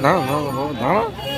No, no, no, no.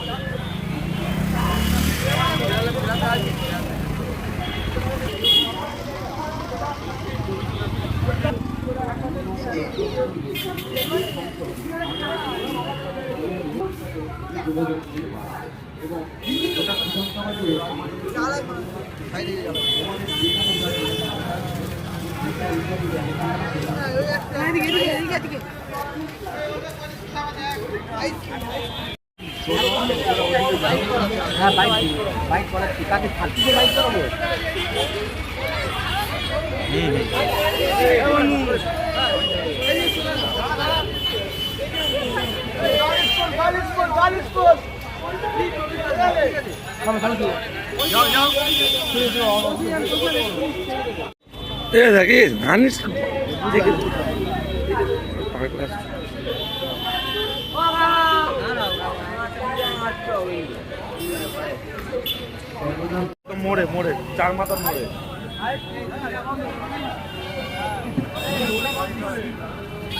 এদিকে এদিকে এদিকে এদিকে হ্যাঁ বাইক বাইক করাচ্ছি মোড়ে মোড়ে চার মাথার মোড়ে।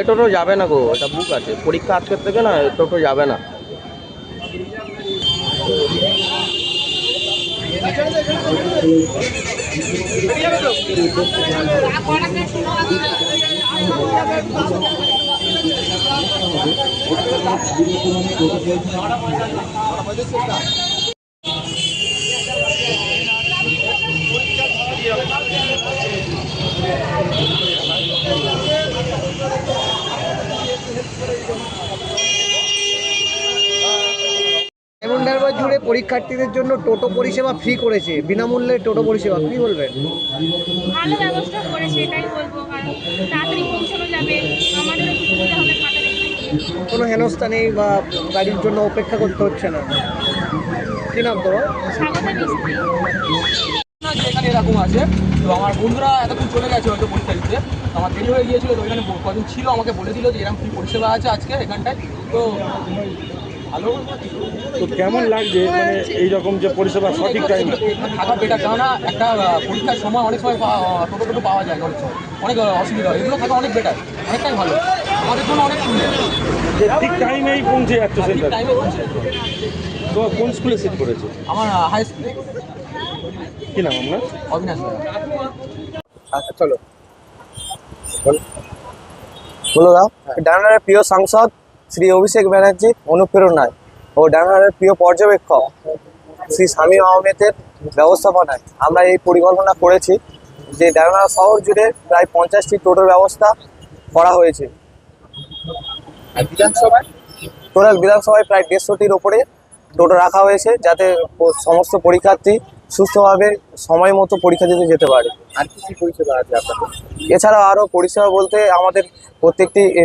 এ টোটো যাবে না গো এটা বুক আছে। পরীক্ষা আজকের থেকে না, টোটো যাবে না ডারবার জুড়ে পরীক্ষার্থীদের জন্য টোটো পরিষেবা ফ্রি করেছে বিনামূল্যে টোটো পরিষেবা কি বলবেন? ভালো ব্যবস্থা করেছে এটাই বলব কারণ তাড়াতাড়ি পৌঁছানো যাবে আমাদেরও সুবিধা হবে কোনো হেনস্থা নেই বা গাড়ির জন্য অপেক্ষা করতে হচ্ছে না? কি নাম তোমার? স্বাগত মিস্ত্রি। না যে এরকম আছে তো আমার বন্ধুরা এতক্ষণ চলে গেছে হয়তো পরীক্ষা দিতে তো আমার দেরি হয়ে গিয়েছিল তো এখানে কজন ছিল আমাকে বলেছিল যে এরকম কি পরিষেবা আছে আজকে এখানটায় তো তো কেমন লাগছে? মানে এইরকম যে পরিষেবা সঠিক টাইম থাকা বেটার কেননা একটা পরীক্ষার সময় অনেক সময় টোটো টোটো পাওয়া যায় না অনেক সময়। অনেক অসুবিধা হয়। এগুলো থাকা অনেক বেটার অনেকটাই ভালো। আমাদের জন্য অনেক সুন্দর। যে ঠিক টাইমেই পৌঁছে যাচ্ছে ঠিক সেন্টার টাইমে পৌঁছে তো কোন স্কুলে সিট করেছে আমার হাই স্কুল কি নাম আপনার? অবিনাশ আচ্ছা চলো। বলো দাও। ডানারের প্রিয় সাংসদ শ্রী অভিষেক ব্যানার্জি অনুপ্রেরণায় ও ডানারের প্রিয় পর্যবেক্ষক শ্রী শামীম আহমেদের ব্যবস্থাপনায় আমরা এই পরিকল্পনা করেছি যে ডায়না শহর জুড়ে প্রায় পঞ্চাশটি টোটোর ব্যবস্থা করা হয়েছে। বিধানসভায়? টোটাল বিধানসভায় প্রায় দেড়শোটির ওপরে টোটো রাখা হয়েছে যাতে সমস্ত পরীক্ষার্থী সুস্থভাবে সময় মতো পরীক্ষা দিতে যেতে পারে। আর কি কি পরিষেবা আছে আপনাদের? এছাড়াও আরও পরিষেবা বলতে আমাদের প্রত্যেকটি